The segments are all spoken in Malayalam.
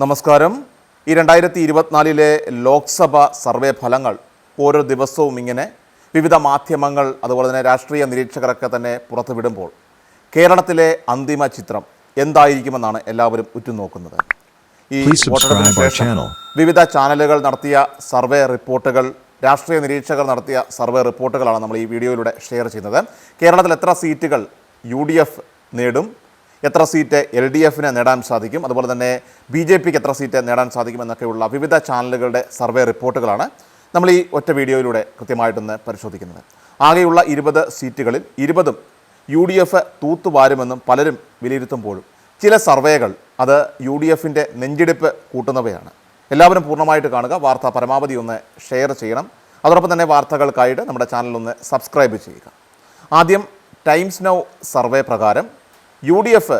നമസ്കാരം. ഈ രണ്ടായിരത്തി ഇരുപത്തിനാലിലെ ലോക്സഭ സർവേ ഫലങ്ങൾ ഓരോ ദിവസവും ഇങ്ങനെ വിവിധ മാധ്യമങ്ങൾ അതുപോലെ തന്നെ രാഷ്ട്രീയ നിരീക്ഷകരൊക്കെ തന്നെ പുറത്തുവിടുമ്പോൾ കേരളത്തിലെ അന്തിമ ചിത്രം എന്തായിരിക്കുമെന്നാണ് എല്ലാവരും ഉറ്റുനോക്കുന്നത്. ഈ വോട്ടെടുപ്പിന് ശേഷം വിവിധ ചാനലുകൾ നടത്തിയ സർവേ റിപ്പോർട്ടുകൾ രാഷ്ട്രീയ നിരീക്ഷകർ നടത്തിയ സർവേ റിപ്പോർട്ടുകളാണ് നമ്മൾ ഈ വീഡിയോയിലൂടെ ഷെയർ ചെയ്യുന്നത്. കേരളത്തിൽ എത്ര സീറ്റുകൾ യു ഡി എഫ് നേടും? എത്ര സീറ്റ് എൽ ഡി എഫിന് നേടാൻ സാധിക്കും? അതുപോലെ തന്നെ ബി ജെ പിക്ക് എത്ര സീറ്റ് നേടാൻ സാധിക്കും എന്നൊക്കെയുള്ള വിവിധ ചാനലുകളുടെ സർവേ റിപ്പോർട്ടുകളാണ് നമ്മൾ ഈ ഒറ്റ വീഡിയോയിലൂടെ കൃത്യമായിട്ടൊന്ന് പരിശോധിക്കുന്നത്. ആകെയുള്ള ഇരുപത് സീറ്റുകളിൽ ഇരുപതും യു ഡി എഫ് തൂത്തുവാരുമെന്നും പലരും വിലയിരുത്തുമ്പോഴും ചില സർവേകൾ അത് യു ഡി എഫിന്റെ നെഞ്ചിടിപ്പ് കൂട്ടുന്നവയാണ്. എല്ലാവരും പൂർണമായിട്ട് കാണുക വാർത്ത പരമാവധി ഒന്ന് ഷെയർ ചെയ്യണം. അതോടൊപ്പം തന്നെ വാർത്തകൾക്കായിട്ട് നമ്മുടെ ചാനൽ ഒന്ന് സബ്സ്ക്രൈബ് ചെയ്യുക. ആദ്യം ടൈംസ് നൗ സർവേ പ്രകാരം യു ഡി എഫ്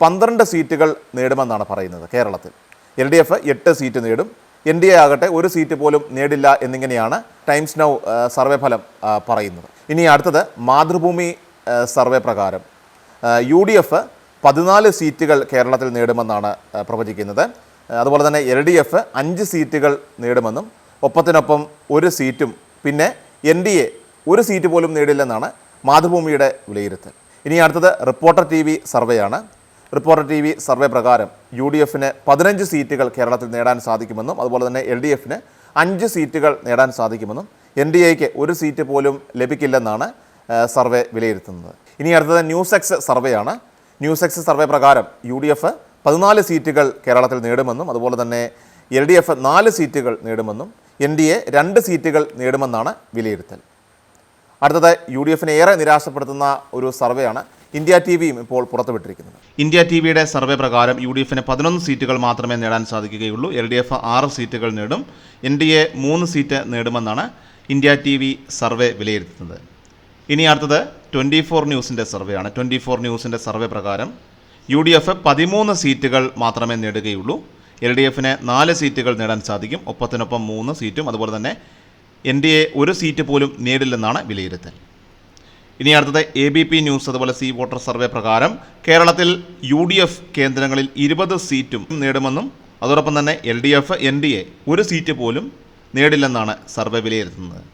പന്ത്രണ്ട് സീറ്റുകൾ നേടുമെന്നാണ് പറയുന്നത് കേരളത്തിൽ. എൽ ഡി എഫ് എട്ട് സീറ്റ് നേടും. എൻ ഡി എ ആകട്ടെ ഒരു സീറ്റ് പോലും നേടില്ല എന്നിങ്ങനെയാണ് ടൈംസ് നൗ സർവേ ഫലം പറയുന്നത്. ഇനി അടുത്തത് മാതൃഭൂമി സർവേ പ്രകാരം. യു ഡി എഫ് പതിനാല് സീറ്റുകൾ കേരളത്തിൽ നേടുമെന്നാണ് പ്രവചിക്കുന്നത്. അതുപോലെ തന്നെ എൽ ഡി എഫ് അഞ്ച് സീറ്റുകൾ നേടുമെന്നും ഒപ്പത്തിനൊപ്പം ഒരു സീറ്റും. പിന്നെ എൻ ഡി എ ഒരു സീറ്റ് പോലും നേടില്ലെന്നാണ് മാതൃഭൂമിയുടെ വിലയിരുത്തൽ. ഇനി അടുത്തത് റിപ്പോർട്ടർ ടി വി സർവേയാണ്. റിപ്പോർട്ടർ ടി വി സർവേ പ്രകാരം യു ഡി എഫിന് പതിനഞ്ച് സീറ്റുകൾ കേരളത്തിൽ നേടാൻ സാധിക്കുമെന്നും അതുപോലെ തന്നെ എൽ ഡി എഫിന് അഞ്ച് സീറ്റുകൾ നേടാൻ സാധിക്കുമെന്നും എൻ ഡി എക്ക് ഒരു സീറ്റ് പോലും ലഭിക്കില്ലെന്നാണ് സർവേ വിലയിരുത്തുന്നത്. ഇനി അടുത്തത് ന്യൂസ് എക്സ് സർവേയാണ്. ന്യൂസ് എക്സ് സർവേ പ്രകാരം യു ഡി എഫ് പതിനാല് സീറ്റുകൾ കേരളത്തിൽ നേടുമെന്നും അതുപോലെ തന്നെ എൽ ഡി എഫ് നാല് സീറ്റുകൾ നേടുമെന്നും എൻ ഡി എ രണ്ട് സീറ്റുകൾ നേടുമെന്നാണ് വിലയിരുത്തൽ. അടുത്തത് യു ഡി എഫിനെ ഏറെ നിരാശപ്പെടുത്തുന്ന ഒരു സർവേയാണ് ഇന്ത്യ ടി വിയും ഇപ്പോൾ പുറത്തുവിട്ടിരിക്കുന്നത്. ഇന്ത്യ ടി വിയുടെ സർവേ പ്രകാരം യു ഡി എഫിന് പതിനൊന്ന് സീറ്റുകൾ മാത്രമേ നേടാൻ സാധിക്കുകയുള്ളൂ. എൽ ഡി എഫ് ആറ് സീറ്റുകൾ നേടും. എൻ ഡി എ മൂന്ന് സീറ്റ് നേടുമെന്നാണ് ഇന്ത്യ ടി വി സർവേ വിലയിരുത്തുന്നത്. ഇനി അടുത്തത് ട്വന്റി ഫോർ ന്യൂസിന്റെ സർവേയാണ്. ട്വന്റി ഫോർ ന്യൂസിന്റെ സർവേ പ്രകാരം യു ഡി എഫ് പതിമൂന്ന് സീറ്റുകൾ മാത്രമേ നേടുകയുള്ളൂ. എൽ ഡി എഫിന് നാല് സീറ്റുകൾ നേടാൻ സാധിക്കും. ഒപ്പത്തിനൊപ്പം മൂന്ന് സീറ്റും. അതുപോലെ തന്നെ എൻ ഡി എ ഒരു സീറ്റ് പോലും നേടില്ലെന്നാണ് വിലയിരുത്തൽ. ഇനി അടുത്തത് എ ബി പി ന്യൂസ് അതുപോലെ സി വോട്ടർ സർവേ പ്രകാരം കേരളത്തിൽ യു ഡി എഫ് കേന്ദ്രങ്ങളിൽ ഇരുപത് സീറ്റും നേടുമെന്നും അതോടൊപ്പം തന്നെ L D F N D A ഒരു സീറ്റ് പോലും നേടില്ലെന്നാണ് സർവേ വിലയിരുത്തുന്നത്.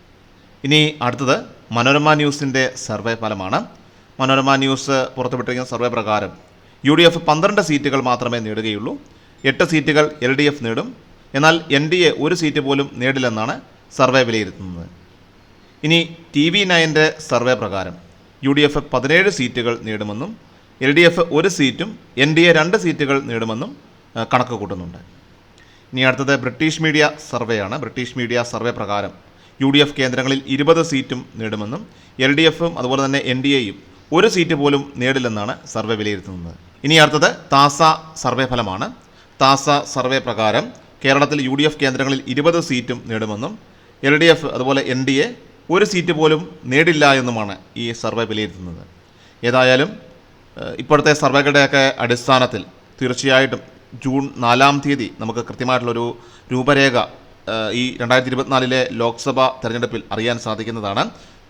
ഇനി അടുത്തത് മനോരമ ന്യൂസിന്റെ സർവേ ഫലമാണ്. മനോരമ ന്യൂസ് പുറത്തുവിട്ടിരിക്കുന്ന സർവേ പ്രകാരം യു ഡി എഫ് പന്ത്രണ്ട് സീറ്റുകൾ മാത്രമേ നേടുകയുള്ളൂ. എട്ട് സീറ്റുകൾ എൽ ഡി എഫ് നേടും. എന്നാൽ എൻ ഡി എ ഒരു സീറ്റ് പോലും നേടില്ലെന്നാണ് സർവേ വിലയിരുത്തുന്നത്. ഇനി ടി വി നയന്റെ സർവേ പ്രകാരം യു ഡി എഫ് പതിനേഴ് സീറ്റുകൾ നേടുമെന്നും എൽ ഡി എഫ് ഒരു സീറ്റും എൻ ഡി എ രണ്ട് സീറ്റുകൾ നേടുമെന്നും കണക്ക് കൂട്ടുന്നുണ്ട്. ഇനി അടുത്തത് ബ്രിട്ടീഷ് മീഡിയ സർവേയാണ്. ബ്രിട്ടീഷ് മീഡിയ സർവേ പ്രകാരം യു ഡി എഫ് കേന്ദ്രങ്ങളിൽ ഇരുപത് സീറ്റും നേടുമെന്നും എൽ ഡി എഫും അതുപോലെ തന്നെ എൻ ഡി എയും ഒരു സീറ്റ് പോലും നേടില്ലെന്നാണ് സർവേ വിലയിരുത്തുന്നത്. ഇനി അടുത്തത് താസ സർവേ ഫലമാണ്. താസ സർവേ പ്രകാരം കേരളത്തിൽ യു ഡി എഫ് കേന്ദ്രങ്ങളിൽ ഇരുപത് സീറ്റും നേടുമെന്നും എൽ ഡി എഫ് അതുപോലെ എൻ ഡി എ ഒരു സീറ്റ് പോലും നേടില്ല എന്നുമാണ് ഈ സർവേ വിലയിരുത്തുന്നത്. ഏതായാലും ഇപ്പോഴത്തെ സർവേകളുടെയൊക്കെ അടിസ്ഥാനത്തിൽ തീർച്ചയായിട്ടും ജൂൺ നാലാം തീയതി നമുക്ക് കൃത്യമായിട്ടുള്ളൊരു രൂപരേഖ ഈ രണ്ടായിരത്തി ഇരുപത്തിനാലിലെ ലോക്സഭ തെരഞ്ഞെടുപ്പിൽ അറിയാൻ സാധിക്കുന്നതാണ്.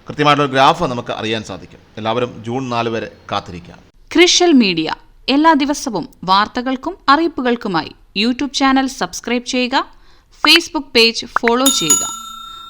കൃത്യമായിട്ടുള്ള ഗ്രാഫ് നമുക്ക് അറിയാൻ സാധിക്കും. എല്ലാവരും ജൂൺ നാല് വരെ കാത്തിരിക്കാം. ക്രിഷ്യൽ മീഡിയ എല്ലാ ദിവസവും വാർത്തകൾക്കും അറിയിപ്പുകൾക്കുമായി യൂട്യൂബ് ചാനൽ സബ്സ്ക്രൈബ് ചെയ്യുക ഫേസ്ബുക്ക് പേജ് ഫോളോ ചെയ്യുക.